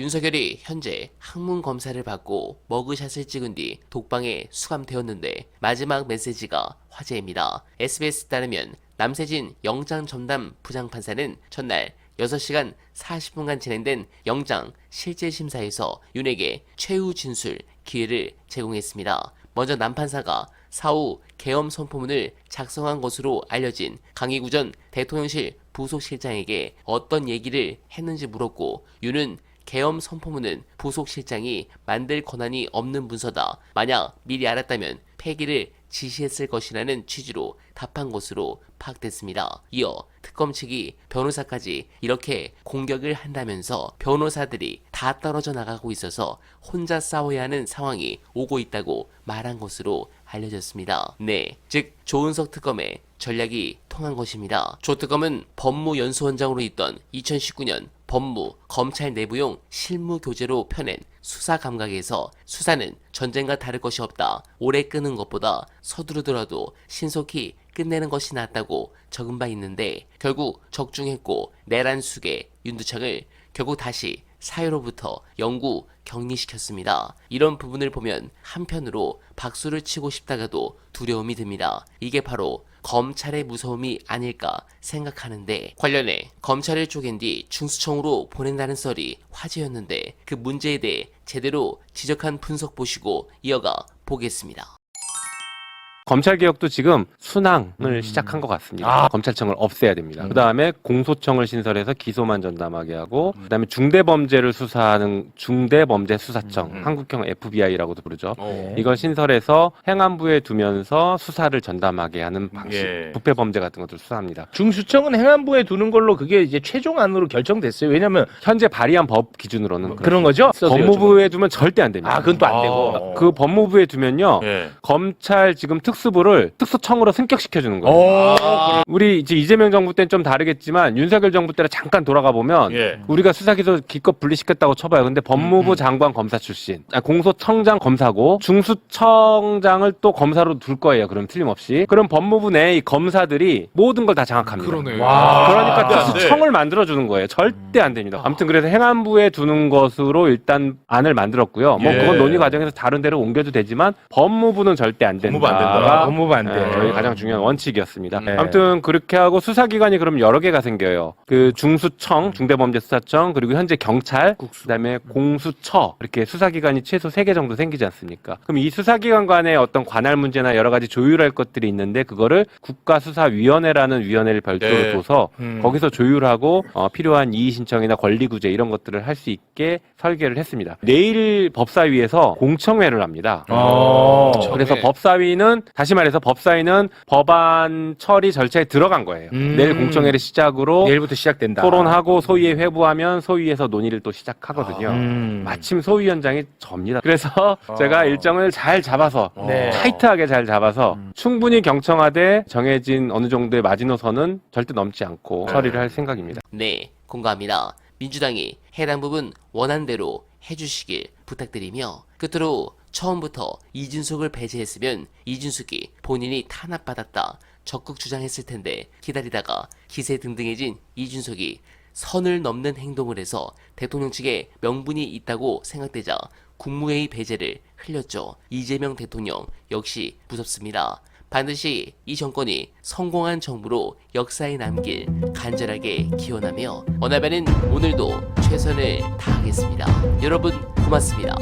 윤석열이 현재 학문 검사를 받고 머그샷을 찍은 뒤 독방에 수감되었는데 마지막 메시지가 화제입니다. SBS 따르면 남세진 영장 전담 부장판사는 전날 6시간 40분간 진행된 영장 실제 심사에서 윤에게 최후 진술 기회를 제공했습니다. 먼저 남판사가 사후 계엄 선포문을 작성한 것으로 알려진 강희구 전 대통령실 부속실장에게 어떤 얘기를 했는지 물었고 윤은 계엄 선포문은 부속실장이 만들 권한이 없는 문서다. 만약 미리 알았다면 폐기를 지시했을 것이라는 취지로 답한 것으로 파악됐습니다. 이어 특검 측이 변호사까지 이렇게 공격을 한다면서 변호사들이 다 떨어져 나가고 있어서 혼자 싸워야 하는 상황이 오고 있다고 말한 것으로 알려졌습니다. 네, 즉 조은석 특검의 전략이 통한 것입니다. 조 특검은 법무연수원장으로 있던 2019년 법무, 검찰 내부용 실무 교재로 펴낸 수사 감각에서 수사는 전쟁과 다를 것이 없다. 오래 끄는 것보다 서두르더라도 신속히 끝내는 것이 낫다고 적은 바 있는데 결국 적중했고 내란 숙의 윤두창을 결국 다시 사회로부터 영구 격리시켰습니다. 이런 부분을 보면 한편으로 박수를 치고 싶다가도 두려움이 듭니다. 이게 바로 검찰의 무서움이 아닐까 생각하는데 관련해 검찰을 쪼갠 뒤 중수청으로 보낸다는 썰이 화제였는데 그 문제에 대해 제대로 지적한 분석 보시고 이어가 보겠습니다. 검찰 개혁도 지금 순항을 음. 시작한 것 같습니다. 아. 검찰청을 없애야 됩니다. 음. 그 다음에 공소청을 신설해서 기소만 전담하게 하고, 그 다음에 중대범죄를 수사하는 중대범죄수사청, 음. 한국형 FBI라고도 부르죠. 어. 이걸 신설해서 행안부에 두면서 수사를 전담하게 하는 방식, 예. 부패 범죄 같은 것들 수사합니다. 중수청은 행안부에 두는 걸로 그게 이제 최종안으로 결정됐어요. 왜냐면 현재 발의한 법 기준으로는 그런 거죠? 법무부에 두면 절대 안 됩니다. 아, 그건 또안 아. 되고. 그 법무부에 두면요, 예. 검찰 지금 특수 부를 특수청으로 승격시켜 주는 거예요. 오, 아, 우리 이제 이재명 정부 때는 좀 다르겠지만 윤석열 정부 때를 잠깐 돌아가 보면 예. 우리가 수사 기소 기껏 분리시켰다고 쳐봐요. 근데 법무부 음, 음. 장관 검사 출신, 아, 공소청장 검사고 중수청장을 또 검사로 둘 거예요. 그럼 틀림없이. 그럼 법무부 내이 검사들이 모든 걸 다 장악합니다. 그러네. 와. 그러니까. 특수청을 만들어 주는 거예요. 절대 안 됩니다. 아무튼 그래서 행안부에 두는 것으로 일단 안을 만들었고요. 뭐 예. 그건 논의 과정에서 다른 데로 옮겨도 되지만 법무부는 절대 안 된다. 법무부 안 된다. 법무부 안 돼. 네, 저희 가장 중요한 원칙이었습니다. 네. 아무튼 그렇게 하고 수사기관이 그럼 여러 개가 생겨요. 그 중수청, 중대범죄수사청, 그리고 현재 경찰, 그다음에 공수처 이렇게 수사기관이 최소 세 개 정도 생기지 않습니까? 그럼 이 수사기관 간의 어떤 관할 문제나 여러 가지 조율할 것들이 있는데 그거를 국가수사위원회라는 위원회를 별도로 네. 둬서 음. 거기서 조율하고 어, 필요한 이의 신청이나 권리 구제 이런 것들을 할 수 있게 설계를 했습니다. 내일 법사위에서 공청회를 합니다. 어. 그래서 법사위는 다시 말해서 법사위는 법안 처리 절차에 들어간 거예요. 음. 내일 공청회를 시작으로 내일부터 시작된다. 토론하고 소위에 회부하면 소위에서 논의를 또 시작하거든요. 음. 마침 소위원장이 접니다. 그래서 제가 일정을 잘 잡아서 네. 타이트하게 잘 잡아서 충분히 경청하되 정해진 어느 정도의 마지노선은 절대 넘지 않고 처리를 할 생각입니다. 네, 공감합니다. 민주당이 해당 부분 원한대로 해주시길 부탁드리며 끝으로 처음부터 이준석을 배제했으면 이준석이 본인이 탄압받았다 적극 주장했을 텐데 기다리다가 기세 등등해진 이준석이 선을 넘는 행동을 해서 대통령 측에 명분이 있다고 생각되자 국무회의 배제를 흘렸죠. 이재명 대통령 역시 무섭습니다. 반드시 이 정권이 성공한 정부로 역사에 남길 간절하게 기원하며 원하면은 오늘도 최선을 다하겠습니다. 여러분 고맙습니다.